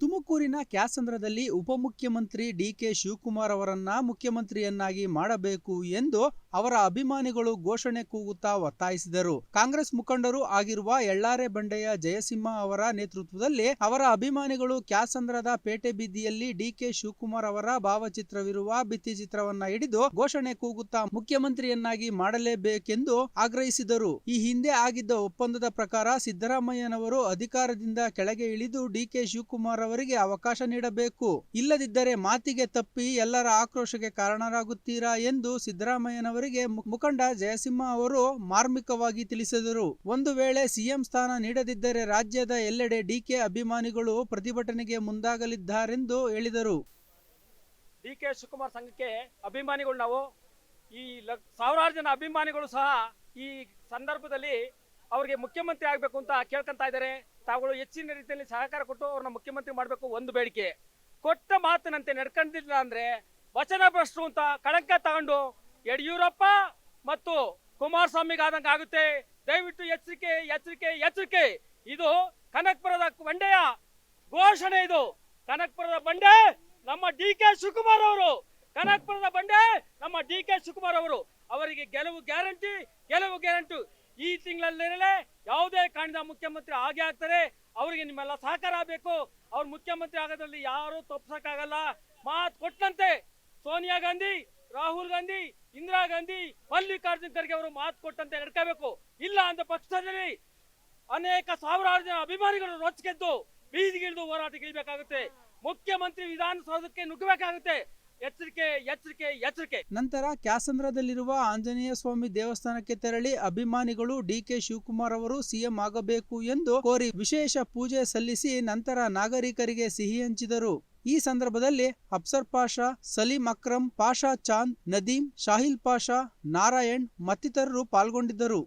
ತುಮಕೂರಿನ ಕ್ಯಾಸಂದ್ರದಲ್ಲಿ ಉಪಮುಖ್ಯಮಂತ್ರಿ ಡಿಕೆ ಶಿವಕುಮಾರ್ ಅವರನ್ನ ಮುಖ್ಯಮಂತ್ರಿಯನ್ನಾಗಿ ಮಾಡಬೇಕು ಎಂದು ಅವರ ಅಭಿಮಾನಿಗಳು ಘೋಷಣೆ ಕೂಗುತ್ತಾ ಒತ್ತಾಯಿಸಿದರು. ಕಾಂಗ್ರೆಸ್ ಮುಖಂಡರು ಆಗಿರುವ ಎಳ್ಳಾರೆ ಬಂಡೆಯ ಜಯಸಿಂಹ ಅವರ ನೇತೃತ್ವದಲ್ಲಿ ಅವರ ಅಭಿಮಾನಿಗಳು ಕ್ಯಾಸಂದ್ರದ ಪೇಟೆ ಬೀದಿಯಲ್ಲಿ ಡಿಕೆ ಶಿವಕುಮಾರ್ ಅವರ ಭಾವಚಿತ್ರವಿರುವ ಭಿತ್ತಿಚಿತ್ರವನ್ನ ಹಿಡಿದು ಘೋಷಣೆ ಕೂಗುತ್ತಾ ಮುಖ್ಯಮಂತ್ರಿಯನ್ನಾಗಿ ಮಾಡಲೇಬೇಕೆಂದು ಆಗ್ರಹಿಸಿದರು. ಈ ಹಿಂದೆ ಆಗಿದ್ದ ಒಪ್ಪಂದದ ಪ್ರಕಾರ ಸಿದ್ದರಾಮಯ್ಯನವರು ಅಧಿಕಾರದಿಂದ ಕೆಳಗೆ ಇಳಿದು ಡಿಕೆ ಶಿವಕುಮಾರ್ ಅವರಿಗೆ ಅವಕಾಶ ನೀಡಬೇಕು. ಇಲ್ಲದಿದ್ದರೆ ಮಾತಿಗೆ ತಪ್ಪಿ ಎಲ್ಲರ ಆಕ್ರೋಶಕ್ಕೆ ಕಾರಣರಾಗುತ್ತೀರಾ ಎಂದು ಸಿದ್ದರಾಮಯ್ಯನವರಿಗೆ ಮುಖಂಡ ಜಯಸಿಂಹ ಅವರು ಮಾರ್ಮಿಕವಾಗಿ ತಿಳಿಸಿದರು. ಒಂದು ವೇಳೆ ಸಿಎಂ ಸ್ಥಾನ ನೀಡದಿದ್ದರೆ ರಾಜ್ಯದ ಎಲ್ಲೆಡೆ ಡಿಕೆ ಅಭಿಮಾನಿಗಳು ಪ್ರತಿಭಟನೆಗೆ ಮುಂದಾಗಲಿದ್ದಾರೆಂದು ಹೇಳಿದರು. ಡಿ ಕೆ ಶಿವಕುಮಾರ್ ಸಂಘಕ್ಕೆ ಅಭಿಮಾನಿಗಳು ನಾವು, ಈ ಸಾವಿರಾರು ಜನ ಅಭಿಮಾನಿಗಳು ಸಹ ಈ ಸಂದರ್ಭದಲ್ಲಿ ಅವರಿಗೆ ಮುಖ್ಯಮಂತ್ರಿ ಆಗಬೇಕು ಅಂತ ಕೇಳ್ಕೊಂತ ಇದ್ದಾರೆ. ತಾವುಗಳು ಹೆಚ್ಚಿನ ರೀತಿಯಲ್ಲಿ ಸಹಕಾರ ಕೊಟ್ಟು ಅವ್ರನ್ನ ಮುಖ್ಯಮಂತ್ರಿ ಮಾಡಬೇಕು ಒಂದು ಬೇಡಿಕೆ. ಕೊಟ್ಟ ಮಾತಿನಂತೆ ನಡ್ಕೊಂಡಿಲ್ಲ ಅಂದ್ರೆ ವಚನ ಭ್ರಷ್ಟರು ಅಂತ ಕಳಂಕ ತಗೊಂಡು ಯಡಿಯೂರಪ್ಪ ಮತ್ತು ಕುಮಾರಸ್ವಾಮಿಗೆ ಆದಂಗೆ ಆಗುತ್ತೆ. ದಯವಿಟ್ಟು ಎಚ್ಚರಿಕೆ ಎಚ್ಚರಿಕೆ ಎಚ್ಚರಿಕೆ. ಇದು ಕನಕಪುರದ ಬಂಡೆಯ ಘೋಷಣೆ ಇದು. ಕನಕಪುರದ ಬಂಡೆ ನಮ್ಮ ಡಿ ಕೆ ಶಿವಕುಮಾರ್ ಅವರು. ಕನಕಪುರದ ಬಂಡೆ ನಮ್ಮ ಡಿ ಕೆ ಶಿವಕುಮಾರ್ ಅವರು. ಅವರಿಗೆ ಗೆಲುವು ಗ್ಯಾರಂಟಿ ಗೆಲುವು ಗ್ಯಾರಂಟಿ. ಈ ತಿಂಗಳಲ್ಲಿರಲೇ ಯಾವುದೇ ಕಾರಣದ ಮುಖ್ಯಮಂತ್ರಿ ಆಗೇ ಆಗ್ತಾರೆ. ಅವರಿಗೆ ನಿಮ್ಮೆಲ್ಲ ಸಹಕಾರ ಆಗಬೇಕು. ಅವ್ರು ಮುಖ್ಯಮಂತ್ರಿ ಆಗೋದ್ರಲ್ಲಿ ಯಾರು ತಪ್ಪಿಸಕ್ಕಾಗಲ್ಲ ಮಾತು ಕೊಟ್ಟಂತೆ ಸೋನಿಯಾ ಗಾಂಧಿ, ರಾಹುಲ್ ಗಾಂಧಿ, ಇಂದಿರಾ ಗಾಂಧಿ, ಮಲ್ಲಿಕಾರ್ಜುನ್ ಖರ್ಗೆ ಅವರು ಮಾತು ಕೊಟ್ಟಂತೆ ನಡ್ಕೋಬೇಕು. ಇಲ್ಲ ಅಂತ ಪಕ್ಷದಲ್ಲಿ ಅನೇಕ ಸಾವಿರಾರು ಜನ ಅಭಿಮಾನಿಗಳು ರೊಚ್ಚಿಗೆದ್ದು ಬೀದಿಗಿಳಿದು ಹೋರಾಟಕ್ಕೆ ಇಳಿಬೇಕಾಗುತ್ತೆ. ಮುಖ್ಯಮಂತ್ರಿ ವಿಧಾನಸೌಧಕ್ಕೆ ನುಗ್ಗಬೇಕಾಗುತ್ತೆ. ಎಚ್ಚರಿಕೆ ಎಚ್ಚರಿಕೆ ಎಚ್ಚರಿಕೆ. ನಂತರ ಕ್ಯಾಸಂದ್ರದಲ್ಲಿರುವ ಆಂಜನೇಯ ಸ್ವಾಮಿ ದೇವಸ್ಥಾನಕ್ಕೆ ತೆರಳಿ ಅಭಿಮಾನಿಗಳು ಡಿಕೆ ಶಿವಕುಮಾರ್ ಅವರು ಸಿಎಂ ಆಗಬೇಕು ಎಂದು ಕೋರಿ ವಿಶೇಷ ಪೂಜೆ ಸಲ್ಲಿಸಿ ನಂತರ ನಾಗರಿಕರಿಗೆ ಸಿಹಿ ಹಂಚಿದರು. ಈ ಸಂದರ್ಭದಲ್ಲಿ ಅಫ್ಸರ್ ಪಾಷಾ, ಸಲೀಂ ಅಕ್ರಮ್ ಪಾಷಾ ಚಾಂದ್, ನದೀಂ, ಶಾಹಿಲ್ ಪಾಷಾ, ನಾರಾಯಣ್ ಮತ್ತಿತರರು ಪಾಲ್ಗೊಂಡಿದ್ದರು.